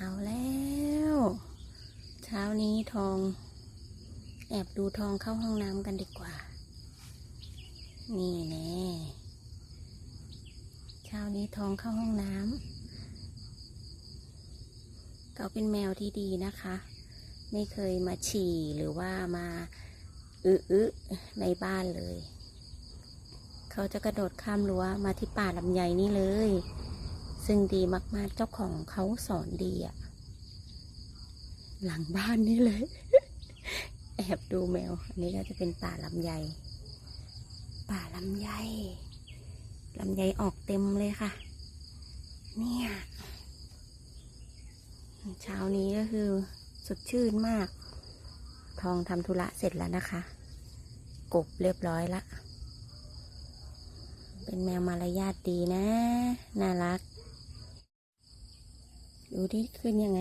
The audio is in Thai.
เอาแล้ว เช้านี้ทอง แอบดูทองเข้าห้องน้ำกันดีกว่า นี่แน่เช้านี้ทองเข้าห้องน้ำเขาเป็นแมวที่ดีนะคะ ไม่เคยมาฉี่หรือว่ามาอึอึในบ้านเลย เขาจะกระโดดข้ามรั้วมาที่ป่าลำไยนี่เลย ซึ่งดีมาก ๆ เจ้าของเขาสอนดีอะหลังบ้านนี่เลย แอบดูแมว อันนี้ก็จะเป็นป่าลำไย ป่าลำไยลำไยออกเต็มเลยค่ะ เนี่ย เช้านี้ก็คือสดชื่นมาก ทองทำธุระเสร็จแล้วนะคะ กบเรียบร้อยละ เป็นแมวมารยาทดีนะ น่ารัก ดูที่ขึ้นยังไง